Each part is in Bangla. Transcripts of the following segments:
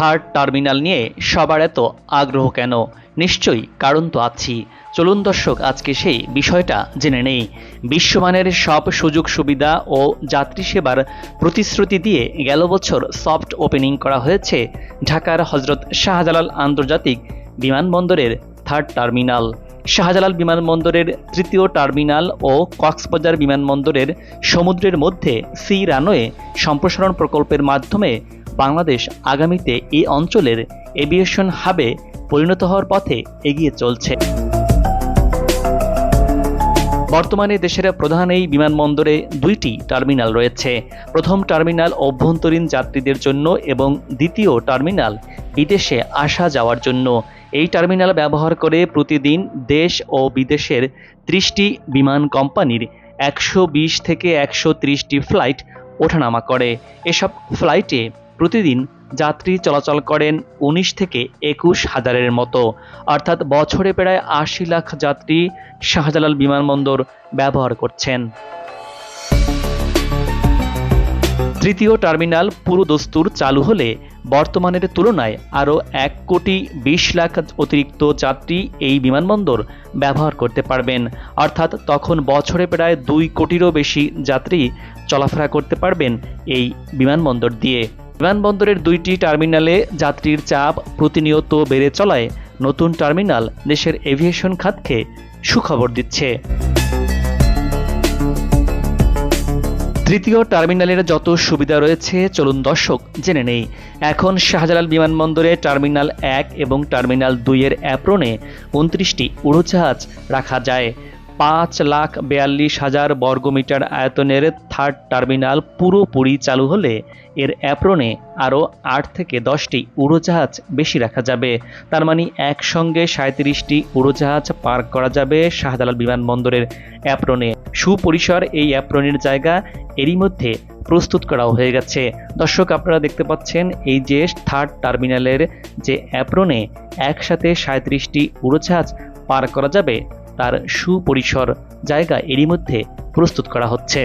থার্ড টার্মিনাল নিয়ে সবার এত আগ্রহ কেন? নিশ্চয়ই কারণ তো আছি চলুন দর্শক, আজকে সেই বিষয়টা জেনে নেই। বিশ্বমানের সব সুযোগ সুবিধা ও যাত্রী সেবার প্রতিশ্রুতি দিয়ে গেল বছর সফট ওপেনিং করা হয়েছে ঢাকার হজরত শাহজালাল আন্তর্জাতিক বিমানবন্দরের থার্ড টার্মিনাল। শাহজালাল বিমানবন্দরের তৃতীয় টার্মিনাল ও কক্সবাজার বিমানবন্দরের সমুদ্রের মধ্যে সি রানওয়ে সম্প্রসারণ প্রকল্পের মাধ্যমে বাংলাদেশ আগামীতে এই অঞ্চলের এভিয়েশন হাবে পরিণত হওয়ার পথে এগিয়ে চলছে। বর্তমানে দেশের প্রধান এই বিমানবন্দরে দুইটি টার্মিনাল রয়েছে। প্রথম টার্মিনাল অভ্যন্তরীণ যাত্রীদের জন্য এবং দ্বিতীয় টার্মিনাল বিদেশে আসা যাওয়ার জন্য। এই টার্মিনাল ব্যবহার করে প্রতিদিন দেশ ও বিদেশের ত্রিশটি বিমান কোম্পানির একশো বিশ থেকে একশো ফ্লাইট ওঠানামা করে। এসব ফ্লাইটে প্রতিদিন যাত্রী চলাচল করেন উনিশ থেকে একুশ হাজারের মতো। অর্থাৎ বছরে প্রায় আশি লাখ যাত্রী শাহজালাল বিমানবন্দর ব্যবহার করছেন। তৃতীয় টার্মিনাল পুরো দস্তুর চালু হলে বর্তমানের তুলনায় আরও এক কোটি বিশ লাখ অতিরিক্ত যাত্রী এই বিমানবন্দর ব্যবহার করতে পারবেন। অর্থাৎ তখন বছরে প্রায় দুই কোটিরও বেশি যাত্রী চলাফেরা করতে পারবেন এই বিমানবন্দর দিয়ে। বিমানবন্দরের দুইটি টার্মিনালে যাত্রীর চাপ প্রতিনিয়ত বেড়ে চলায় নতুন টার্মিনাল দেশের এভিয়েশন খাতকে সুখবর দিচ্ছে। তৃতীয় টার্মিনালের যত সুবিধা রয়েছে, চলুন দর্শক জেনে নেই। এখন শাহজালাল বিমানবন্দরে টার্মিনাল এক এবং টার্মিনাল দুইয়ের অ্যাপ্রনে উনত্রিশটি উড়োজাহাজ রাখা যায়। পাঁচ লাখ বিয়াল্লিশ হাজার বর্গমিটার আয়তনের থার্ড টার্মিনাল পুরোপুরি চালু হলে এর অ্যাপ্রনে আরও আট থেকে দশটি উড়োজাহাজ বেশি রাখা যাবে। তার মানে একসঙ্গে সাঁত্রিশটি উড়োজাহাজ পার্ক করা যাবে শাহজালাল বিমানবন্দরের অ্যাপ্রনে। সুপরিসর এই অ্যাপ্রনের জায়গা এরই মধ্যে প্রস্তুত করাও হয়ে গেছে। দর্শক, আপনারা দেখতে পাচ্ছেন এই যে থার্ড টার্মিনালের যে অ্যাপ্রনে একসাথে সাঁত্রিশটি উড়োজাহাজ পার করা যাবে তার সুপরিসর জায়গা এরই মধ্যে প্রস্তুত করা হচ্ছে।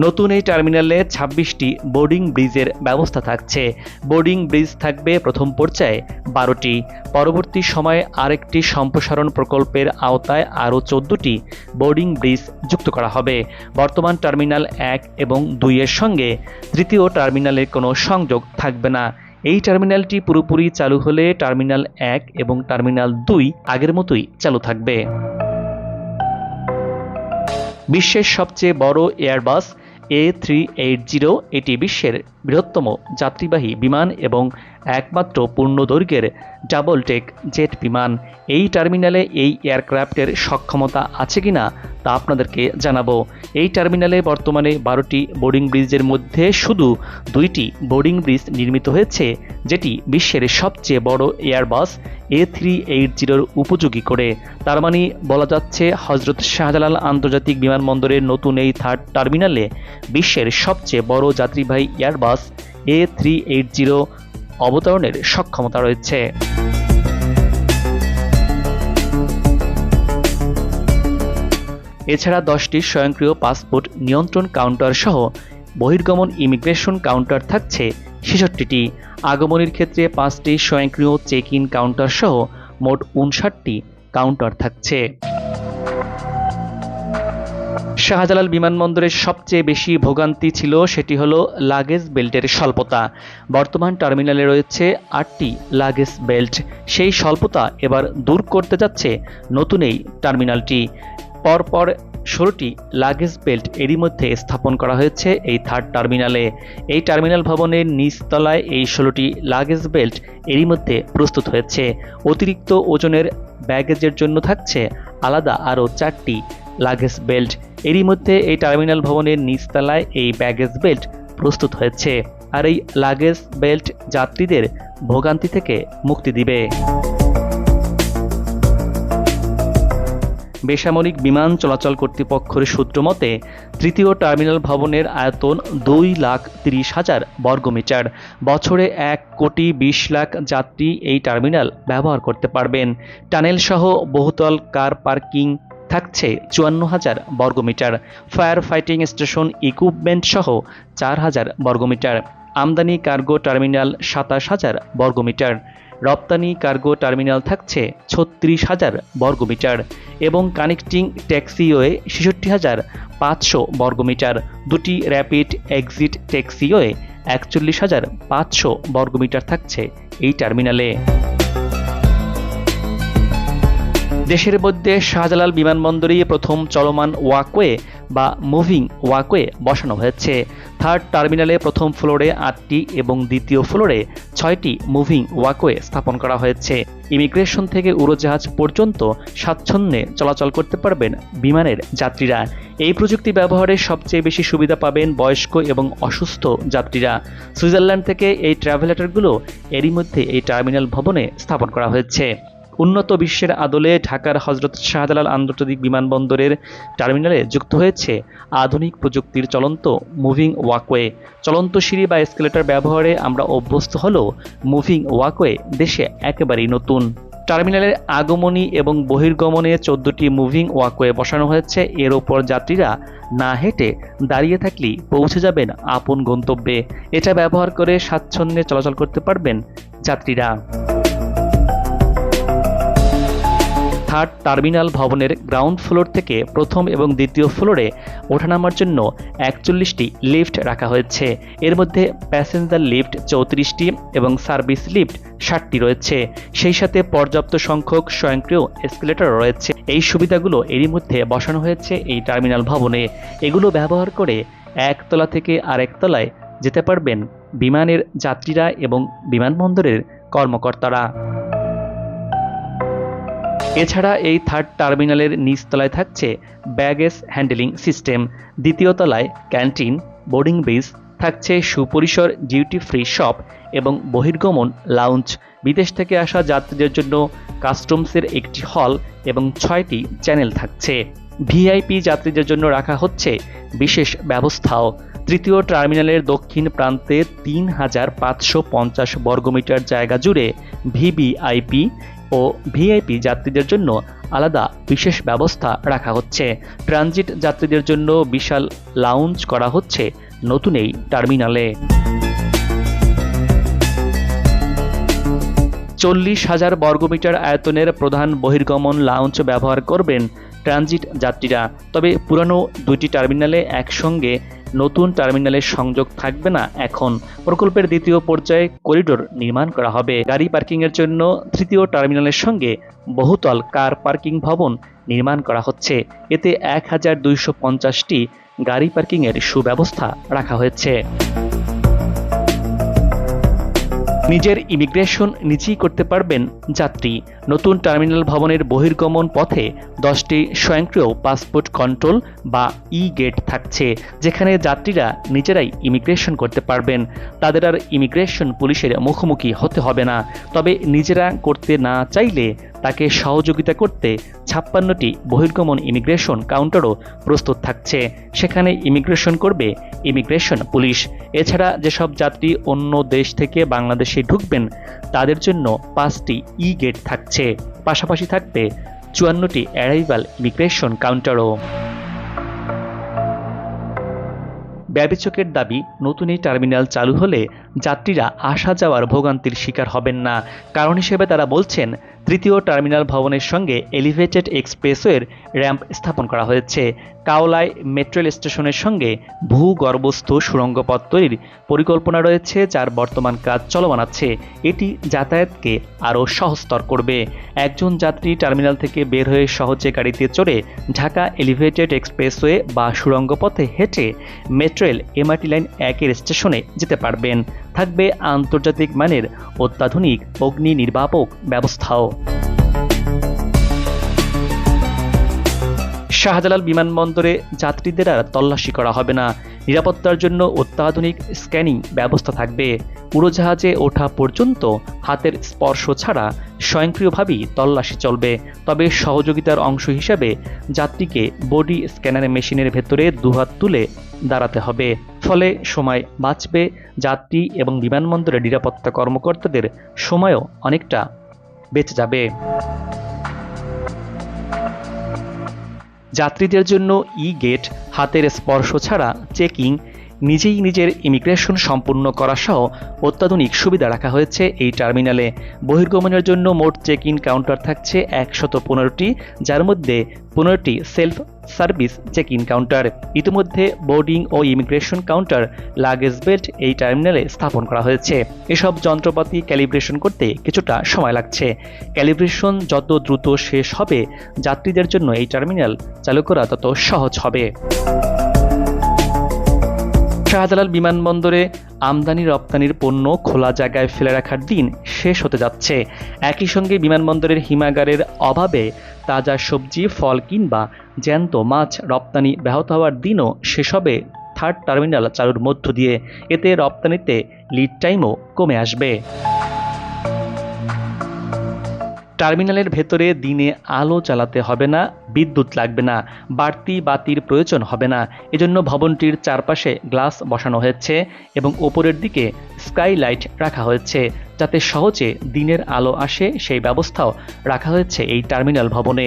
নতুন এই টার্মিনালে ছাব্বিশটি বোর্ডিং ব্রিজের ব্যবস্থা থাকছে। বোর্ডিং ব্রিজ থাকবে প্রথম পর্যায়ে বারোটি। পরবর্তী সময়ে আরেকটি সম্প্রসারণ প্রকল্পের আওতায় আরও চোদ্দটি বোর্ডিং ব্রিজ যুক্ত করা হবে। বর্তমান টার্মিনাল এক এবং দুইয়ের সঙ্গে তৃতীয় টার্মিনালের কোনো সংযোগ থাকবে না। এই টার্মিনালটি পুরোপুরি চালু হলে টার্মিনাল এক এবং টার্মিনাল দুই আগের মতোই চালু থাকবে। বিশ্বের সবচেয়ে বড় Airbus A three eight zero, এটি বিশ্বের বৃহত্তম যাত্রীবাহী বিমান এবং একমাত্র পূর্ণ দৈর্ঘ্যের ডাবল টেক জেট বিমান। এই টার্মিনালে এই এয়ারক্রাফটের সক্ষমতা আছে কিনা তা আপনাদেরকে জানাব। এই টার্মিনালে বর্তমানে বারোটি বোর্ডিং ব্রিজের মধ্যে শুধু দুইটি বোর্ডিং ব্রিজ নির্মিত হয়েছে, যেটি বিশ্বের সবচেয়ে বড় এয়ারবাস এ থ্রি এইট জিরোর উপযোগী করে। তার মানে বলা যাচ্ছে, হজরত শাহজালাল আন্তর্জাতিক বিমানবন্দরের নতুন এই থার্ড টার্মিনালে বিশ্বের সবচেয়ে বড় যাত্রীবাহী Airbus A three eight zero অবতরণের সক্ষমতা রয়েছে। এছাড়া দশটি স্বয়ংক্রিয় পাসপোর্ট নিয়ন্ত্রণ কাউন্টার সহ বহির্গমন ইমিগ্রেশন কাউন্টার থাকছে ছেষট্টিটি। আগমনের ক্ষেত্রে পাঁচটি স্বয়ংক্রিয় চেক ইন কাউন্টার সহ মোট উনষাটটি কাউন্টার থাকছে। শাহজালাল বিমানবন্দরের সবচেয়ে বেশি ভোগান্তি ছিল সেটি হলো লাগেজ বেল্টের স্বল্পতা। বর্তমান টার্মিনালে রয়েছে আটটি লাগেজ বেল্ট সেই স্বল্পতা এবার দূর করতে যাচ্ছে নতুন এই টার্মিনালটি পরপর ষোলোটি লাগেজ বেল্ট এরই মধ্যে স্থাপন করা হয়েছে এই থার্ড টার্মিনালে এই টার্মিনাল ভবনের নিচতলায় এই ষোলোটি লাগেজ বেল্ট এরই মধ্যে প্রস্তুত হয়েছে। অতিরিক্ত ওজনের ব্যাগেজের জন্য থাকছে আলাদা আরও চারটি লাগেজ বেল্ট এরই মধ্যে এই টার্মিনাল ভবনের নিচতলায় এই ব্যাগেজ বেল্ট প্রস্তুত হয়েছে। আর এই লাগেজ বেল্ট যাত্রীদের ভোগান্তি থেকে মুক্তি দিবে। বেসামরিক বিমান চলাচল কর্তৃপক্ষের সূত্র মতে, তৃতীয় টার্মিনাল ভবনের আয়তন দুই লাখ তিরিশ হাজার বর্গমিটার বছরে এক কোটি বিশ লাখ যাত্রী এই টার্মিনাল ব্যবহার করতে পারবেন। টানেল সহ বহুতল কার পার্কিং থাকছে চুয়ান্ন হাজার বর্গমিটার ফায়ার ফাইটিং স্টেশন ইকুইপমেন্ট সহ চার হাজার বর্গমিটার আমদানি কার্গো টার্মিনাল সাতাশ হাজার বর্গমিটার রপ্তানি কার্গো টার্মিনাল থাকছে ছত্রিশ হাজার বর্গমিটার এবং কানেক্টিং ট্যাক্সিওয়ে ছেষট্টি হাজার পাঁচশো বর্গমিটার। দুটি র্যাপিড এক্সিট ট্যাক্সিওয়ে একচল্লিশ হাজার পাঁচশো বর্গমিটার থাকছে এই টার্মিনালে। দেশের মধ্যে শাহজালাল বিমানবন্দরেই প্রথম চলমান ওয়াকওয়ে বা মুভিং ওয়াকওয়ে বসানো হয়েছে। থার্ড টার্মিনালে প্রথম ফ্লোরে আটটি এবং দ্বিতীয় ফ্লোরে ছয়টি মুভিং ওয়াকওয়ে স্থাপন করা হয়েছে। ইমিগ্রেশন থেকে উড়োজাহাজ পর্যন্ত স্বাচ্ছন্দ্যে চলাচল করতে পারবেন বিমানের যাত্রীরা। এই প্রযুক্তি ব্যবহারে সবচেয়ে বেশি সুবিধা পাবেন বয়স্ক এবং অসুস্থ যাত্রীরা। সুইজারল্যান্ড থেকে এই ট্রাভেলেটরগুলো এরই মধ্যে এই টার্মিনাল ভবনে স্থাপন করা হয়েছে। উন্নত বিশ্বের আদলে ঢাকার হজরত শাহজালাল আন্তর্জাতিক বিমানবন্দরের টার্মিনালে যুক্ত হয়েছে আধুনিক প্রযুক্তির চলন্ত মুভিং ওয়াকওয়ে। চলন্ত সিঁড়ি বা এসকেলেটর ব্যবহারে আমরা অভ্যস্ত হলেও মুভিং ওয়াকওয়ে দেশে একেবারেই নতুন। টার্মিনালের আগমনী এবং বহির্গমনে চোদ্দটি মুভিং ওয়াকওয়ে বসানো হয়েছে। এর ওপর যাত্রীরা না হেঁটে দাঁড়িয়ে থাকলেই পৌঁছে যাবেন আপন গন্তব্যে। এটা ব্যবহার করে স্বাচ্ছন্দ্যে চলাচল করতে পারবেন যাত্রীরা। থার্ড টার্মিনাল ভবনের গ্রাউন্ড ফ্লোর থেকে প্রথম এবং দ্বিতীয় ফ্লোরে ওঠানামার জন্য একচল্লিশটি লিফট রাখা হয়েছে। এর মধ্যে প্যাসেঞ্জার লিফট চৌত্রিশটি এবং সার্ভিস লিফট ষাটটি রয়েছে। সেই সাথে পর্যাপ্ত সংখ্যক স্বয়ংক্রিয় এসকেলেটর রয়েছে। এই সুবিধাগুলো এরই মধ্যে বসানো হয়েছে এই টার্মিনাল ভবনে। এগুলো ব্যবহার করে একতলা থেকে আরেকতলায় যেতে পারবেন বিমানের যাত্রীরা এবং বিমানবন্দরের কর্মকর্তারা। এছাড়া এই থার্ড টার্মিনালের নিচতলায় থাকছে ব্যাগেজ হ্যান্ডেলিং সিস্টেম দ্বিতীয় তলায় ক্যান্টিন বোর্ডিং ব্রিজ থাকছে সুপরিসর ডিউটি ফ্রি শপ এবং বহির্গমন লাউঞ্জ বিদেশ থেকে আসা যাত্রীদের জন্য কাস্টমসের একটি হল এবং ছয়টি চ্যানেল থাকছে। ভিআইপি যাত্রীদের জন্য রাখা হচ্ছে বিশেষ ব্যবস্থাও। তৃতীয় টার্মিনালের দক্ষিণ প্রান্তে তিন হাজার পাঁচশো পঞ্চাশ বর্গমিটার জায়গা জুড়ে ভিভিআইপি ও ভিআইপি যাত্রীদের জন্য আলাদা বিশেষ ব্যবস্থা রাখা হচ্ছে। ট্রানজিট যাত্রীদের জন্য বিশাল লাউঞ্জ করা হচ্ছে নতুন এই টার্মিনালে। চল্লিশ হাজার বর্গমিটার আয়তনের প্রধান বহির্গমন লাউঞ্চ ব্যবহার করবেন ট্রানজিট যাত্রীরা। তবে পুরানো দুইটি টার্মিনালে একসঙ্গে নতুন টার্মিনালের সংযোগ থাকবে না এখন। প্রকল্পের দ্বিতীয় পর্যায়ে করিডোর নির্মাণ করা হবে। গাড়ি পার্কিংয়ের জন্য তৃতীয় টার্মিনালের সঙ্গে বহুতল কার পার্কিং ভবন নির্মাণ করা হচ্ছে। এতে এক হাজার দুইশো পঞ্চাশটি গাড়ি পার্কিংয়ের সুব্যবস্থা রাখা হয়েছে। নিজের ইমিগ্রেশন নিজেই করতে পারবেন যাত্রী। নতুন টার্মিনাল ভবনের বহির্গমন পথে দশটি স্বয়ংক্রিয় পাসপোর্ট কন্ট্রোল বা ই গেট থাকছে, যেখানে যাত্রীরা নিজেরাই ইমিগ্রেশন করতে পারবেন। তাদের আর ইমিগ্রেশন পুলিশের মুখোমুখি হতে হবে না। তবে নিজেরা করতে না চাইলে তাকে সহযোগিতা করতে ছাপ্পান্নটি বহির্গমন ইমিগ্রেশন কাউন্টারও প্রস্তুত থাকছে। সেখানে ইমিগ্রেশন করবে ইমিগ্রেশন পুলিশ। এছাড়া যেসব যাত্রী অন্য দেশ থেকে বাংলাদেশে ঢুকবেন, তাদের জন্য পাঁচটি ই গেট থাকছে। পাশাপাশি থাকবে চুয়ান্নটি অ্যারাইভাল ইমিগ্রেশন কাউন্টারও। ব্যবিচকের দাবি, নতুন এই টার্মিনাল চালু হলে যাত্রীরা আসা যাওয়ার ভোগান্তির শিকার হবেন না। কারণ হিসেবে তারা বলছেন, তৃতীয় টার্মিনাল ভবনের সঙ্গে এলিভেটেড এক্সপ্রেসওয়ের র্যাম্প স্থাপন করা হয়েছে। কাওলায় মেট্রো স্টেশনের সঙ্গে ভূগর্ভস্থ সুড়ঙ্গ পথ তৈরির পরিকল্পনা রয়েছে, যার বর্তমান কাজ চলমান আছে। এটি যাতায়াতকে আরও সহজতর করবে। একজন যাত্রী টার্মিনাল থেকে বের হয়ে সহজে গাড়িতে চড়ে ঢাকা এলিভেটেড এক্সপ্রেসওয়ে বা সুড়ঙ্গ পথে হেঁটে মেট্রেল এমআরটি লাইন একের স্টেশনে যেতে পারবেন। থাকবে আন্তর্জাতিক মানের অত্যাধুনিক অগ্নি নির্বাপক ব্যবস্থাও। শাহজালাল বিমানবন্দরে যাত্রীদের আর তল্লাশি করা হবে না। নিরাপত্তার জন্য অত্যাধুনিক স্ক্যানিং ব্যবস্থা থাকবে। উড়োজাহাজে ওঠা পর্যন্ত হাতের স্পর্শ ছাড়া স্বয়ংক্রিয়ভাবেই তল্লাশি চলবে। তবে সহযোগিতার অংশ হিসাবে যাত্রীকে বডি স্ক্যানার মেশিনের ভেতরে দুহাত তুলে দাঁড়াতে হবে। ফলে সময় বাঁচবে, যাত্রী এবং বিমানবন্দরের নিরাপত্তা কর্মকর্তাদের সময়ও অনেকটা বেঁচে যাবে। যাত্রীদের জন্য ই গেট হাতের স্পর্শ ছাড়া চেকিং নিজেই নিজের ইমিগ্রেশন সম্পূর্ণ করা সহ অত্যাধুনিক সুবিধা রাখা হয়েছে এই টার্মিনালে বহির্গমনের জন্য মোট চেক ইন কাউন্টার থাকছে একশত পনেরোটি, যার মধ্যে পনেরোটি self service check in counter ইতিমধ্যে বোর্ডিং ও ইমিগ্রেশন কাউন্টার লাগেজ বেল্ট এই টার্মিনালে স্থাপন করা হয়েছে। এসব যন্ত্রপাতি ক্যালিব্রেশন করতে কিছুটা সময় লাগছে। ক্যালিব্রেশন যত দ্রুত শেষ হবে, যাত্রীদের জন্য এই টার্মিনাল চালু করা তত সহজ হবে। শাহজালাল বিমানবন্দরে আমদানি রপ্তানির পণ্য খোলা জায়গায় ফেলে রাখার দিন শেষ হতে যাচ্ছে। একই সঙ্গে বিমানবন্দরের হিমাগারের অভাবে তাজা সবজি, ফল কিংবা জ্যান্ত মাছ রপ্তানি ব্যাহত হওয়ার দিনও শেষ হবে থার্ড টার্মিনাল চালুর মধ্য দিয়ে। এতে রপ্তানিতে লিড টাইমও কমে আসবে। টার্মিনালের ভেতরে দিনে আলো চালাতে হবে না, বিদ্যুৎ লাগবে না, বাড়তি বাতির প্রয়োজন হবে না। এজন্য ভবনটির চারপাশে গ্লাস বসানো হয়েছে এবং ওপরের দিকে স্কাইলাইট রাখা হয়েছে যাতে সহজে দিনের আলো আসে সেই ব্যবস্থাও রাখা হয়েছে এই টার্মিনাল ভবনে।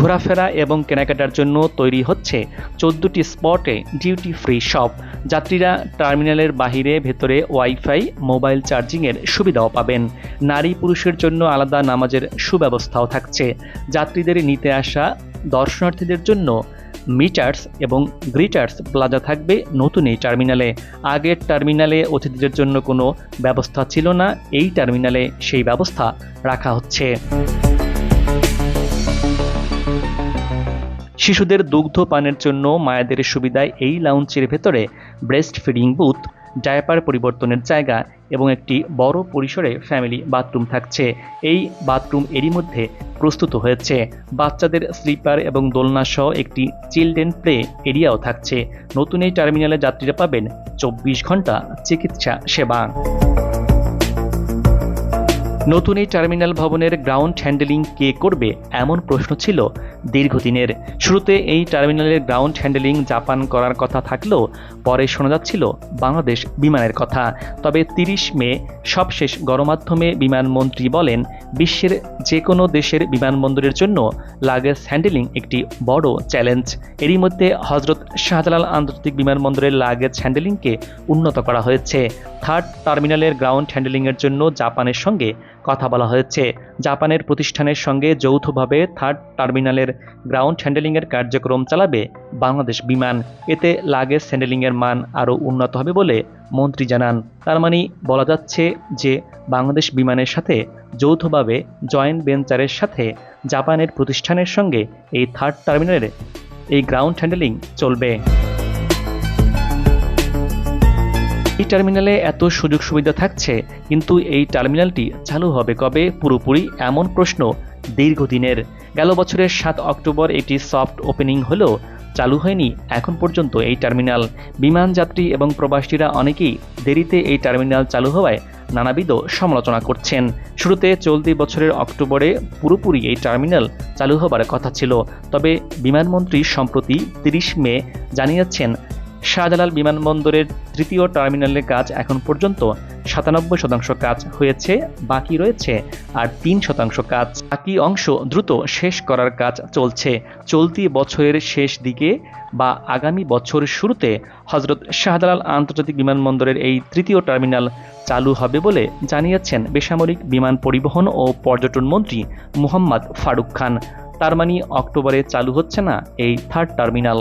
ঘোরাফেরা এবং কেনাকাটার জন্য তৈরি হচ্ছে চোদ্দটি স্পটে ডিউটি ফ্রি শপ যাত্রীরা টার্মিনালের বাহিরে ভেতরে ওয়াইফাই, মোবাইল চার্জিংয়ের সুবিধাও পাবেন। নারী পুরুষের জন্য আলাদা নামাজের সুব্যবস্থাও থাকছে। যাত্রীদের নিতে আসা দর্শনার্থীদের জন্য মিটার্স এবং গ্রিটার্স প্লাজা থাকবে নতুন এই টার্মিনালে। আগের টার্মিনালে অতিথিদের জন্য কোনো ব্যবস্থা ছিল না, এই টার্মিনালে সেই ব্যবস্থা রাখা হচ্ছে। শিশুদের দুগ্ধ পানের জন্য মায়েদের সুবিধায় এই লাউঞ্চের ভেতরে ব্রেস্ট ফিডিং বুথ ডায়াপার পরিবর্তনের জায়গা এবং একটি বড় পরিসরে ফ্যামিলি বাথরুম থাকছে। এই বাথরুম এরই মধ্যে প্রস্তুত হয়েছে। বাচ্চাদের স্লিপার এবং দোলনা সহ একটি চিলড্রেন প্লে এরিয়াও থাকছে। নতুন এই টার্মিনালে যাত্রীরা পাবেন চব্বিশ ঘণ্টা চিকিৎসা সেবা। নতুন এই টার্মিনাল ভবনের গ্রাউন্ড হ্যান্ডেলিং কে করবে এমন প্রশ্ন ছিল দীর্ঘদিনের। শুরুতে এই টার্মিনালের গ্রাউন্ড হ্যান্ডেলিং জাপান করার কথা থাকলেও পরে শোনা যাচ্ছিল বাংলাদেশ বিমানের কথা। তবে তিরিশ মে সবশেষ গণমাধ্যমে বিমানমন্ত্রী বলেন, বিশ্বের যে কোনো দেশের বিমানবন্দরের জন্য লাগেজ হ্যান্ডেলিং একটি বড় চ্যালেঞ্জ। এরই মধ্যে হজরত শাহজালাল আন্তর্জাতিক বিমানবন্দরের লাগেজ হ্যান্ডেলিংকে উন্নত করা হয়েছে। থার্ড টার্মিনালের গ্রাউন্ড হ্যান্ডেলিংয়ের জন্য জাপানের সঙ্গে কথা বলা হয়েছে। জাপানের প্রতিষ্ঠানের সঙ্গে যৌথভাবে থার্ড টার্মিনালের গ্রাউন্ড হ্যান্ডেলিংয়ের কার্যক্রম চালাবে বাংলাদেশ বিমান। এতে লাগেজ হ্যান্ডেলিংয়ের মান আরও উন্নত হবে বলে মন্ত্রী জানান। তার মানে বলা যাচ্ছে যে বাংলাদেশ বিমানের সাথে যৌথভাবে জয়েন্ট ভেঞ্চারের সাথে জাপানের প্রতিষ্ঠানের সঙ্গে এই থার্ড টার্মিনালের এই গ্রাউন্ড হ্যান্ডেলিং চলবে। এই টার্মিনালে এত সুযোগ সুবিধা থাকছে, কিন্তু এই টার্মিনালটি চালু হবে কবে পুরোপুরি এমন প্রশ্ন দীর্ঘদিনের। গেল বছরের সাত অক্টোবর এটি সফট ওপেনিং হলেও চালু হয়নি এখন পর্যন্ত এই টার্মিনাল। বিমান যাত্রী এবং প্রবাসীরা অনেকেই দেরিতে এই টার্মিনাল চালু হওয়ায় নানাবিধ সমালোচনা করছেন। শুরুতে চলতি বছরের অক্টোবরে পুরোপুরি এই টার্মিনাল চালু হবার কথা ছিল, তবে বিমানমন্ত্রী সম্প্রতি তিরিশ মে জানিয়েছেন শাহজালাল বিমানবন্দরের তৃতীয় টার্মিনালের কাজ এখন পর্যন্ত সাতানব্বই শতাংশ কাজ হয়েছে, বাকি রয়েছে আর তিন শতাংশ কাজ। বাকি অংশ দ্রুত শেষ করার কাজ চলছে। চলতি বছরের শেষ দিকে বা আগামী বছর শুরুতে হজরত শাহজালাল আন্তর্জাতিক বিমানবন্দরের এই তৃতীয় টার্মিনাল চালু হবে বলে জানিয়েছেন বেসামরিক বিমান পরিবহন ও পর্যটন মন্ত্রী মুহাম্মদ ফারুক খান। তার মানে অক্টোবরে চালু হচ্ছে না এই থার্ড টার্মিনাল।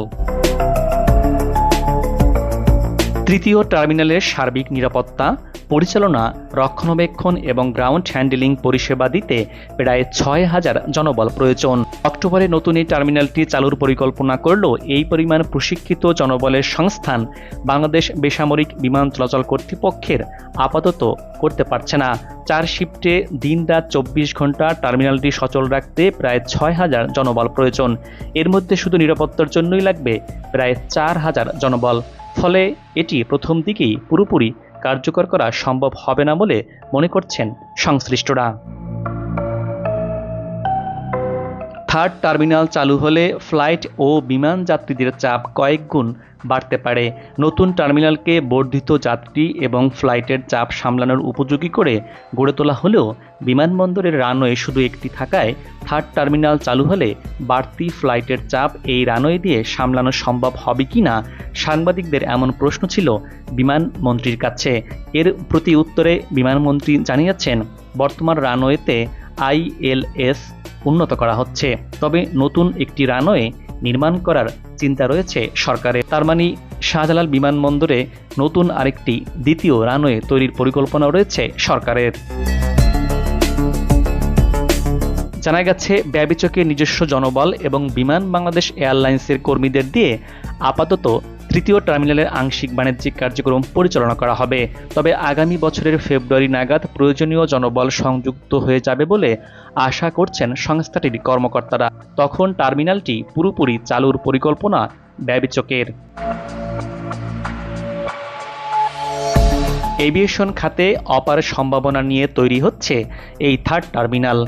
তৃতীয় টার্মিনালের সার্বিক নিরাপত্তা, পরিচালনা, রক্ষণাবেক্ষণ এবং গ্রাউন্ড হ্যান্ডেলিং পরিষেবা দিতে প্রায় ছয় হাজার জনবল প্রয়োজন। অক্টোবরে নতুন এই টার্মিনালটি চালুর পরিকল্পনা করলেও এই পরিমাণ প্রশিক্ষিত জনবলের সংস্থান বাংলাদেশ বেসামরিক বিমান চলাচল কর্তৃপক্ষের আপাতত করতে পারছে না। চার শিফটে দিন রাত চব্বিশ ঘণ্টা টার্মিনালটি সচল রাখতে প্রায় ছয় হাজার জনবল প্রয়োজন। এর মধ্যে শুধু নিরাপত্তার জন্যই লাগবে প্রায় চার হাজার জনবল। ফলে এটি প্রথম দিকেই পুরোপুরি কার্যকর করা সম্ভব হবে না বলে মনে করছেন সংশ্লিষ্টরা। থার্ড টার্মিনাল চালু হলে ফ্লাইট ও বিমান যাত্রীদের চাপ কয়েক গুণ বাড়তে পারে। নতুন টার্মিনালকে বর্ধিত যাত্রী এবং ফ্লাইটের চাপ সামলানোর উপযোগী করে গড়ে তোলা হলেও বিমানবন্দরের রানওয়ে শুধু একটি থাকায় থার্ড টার্মিনাল চালু হলে বাড়তি ফ্লাইটের চাপ এই রানওয়ে দিয়ে সামলানো সম্ভব হবে কি না সাংবাদিকদের এমন প্রশ্ন ছিল বিমানমন্ত্রীর কাছে। এর প্রতি উত্তরে বিমানমন্ত্রী জানিয়েছেন, বর্তমান রানওয়েতে আইএলএস উন্নত করা হচ্ছে। তবে নতুন একটি রানওয়ে নির্মাণ করার চিন্তা রয়েছে সরকারের। তার মানে শাহজালাল বিমানবন্দরে নতুন আরেকটি দ্বিতীয় রানওয়ে তৈরির পরিকল্পনা রয়েছে সরকারের। জানা গেছে ব্যবিচকে নিজস্ব জনবল এবং বিমান বাংলাদেশ এয়ারলাইন্সের কর্মীদের দিয়ে আপাতত তৃতীয় টার্মিনালের আংশিক বাণিজ্যিক কার্যক্রম পরিচালনা করা হবে। তবে আগামী বছরের ফেব্রুয়ারি নাগাদ প্রয়োজনীয় জনবল সংযুক্ত হয়ে যাবে বলে আশা করছেন সংস্থাটির কর্মকর্তারা। তখন টার্মিনালটি পুরোপুরি চালুর পরিকল্পনা ব্যবিচকের এভিয়েশন খাতে অপার সম্ভাবনা নিয়ে তৈরি হচ্ছে এই থার্ড টার্মিনাল।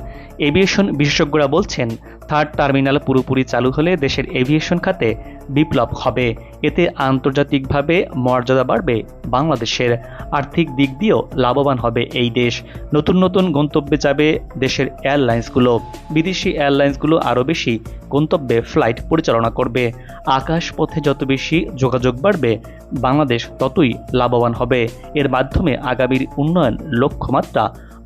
এভিয়েশন বিশেষজ্ঞরা বলছেন, থার্ড টার্মিনাল পুরোপুরি চালু হলে দেশের এভিয়েশন খাতে বিপ্লব হবে। এতে আন্তর্জাতিকভাবে মর্যাদা বাড়বে বাংলাদেশের। আর্থিক দিক দিয়েও লাভবান হবে এই দেশ। নতুন নতুন গন্তব্যে যাবে দেশের এয়ারলাইন্সগুলো। বিদেশি এয়ারলাইন্সগুলো আরও বেশি গন্তব্যে ফ্লাইট পরিচালনা করবে। আকাশপথে যত বেশি যোগাযোগ বাড়বে, বাংলাদেশ ততই লাভবান হবে। এর মাধ্যমে আগামীর উন্নয়ন লক্ষ্যমাত্রা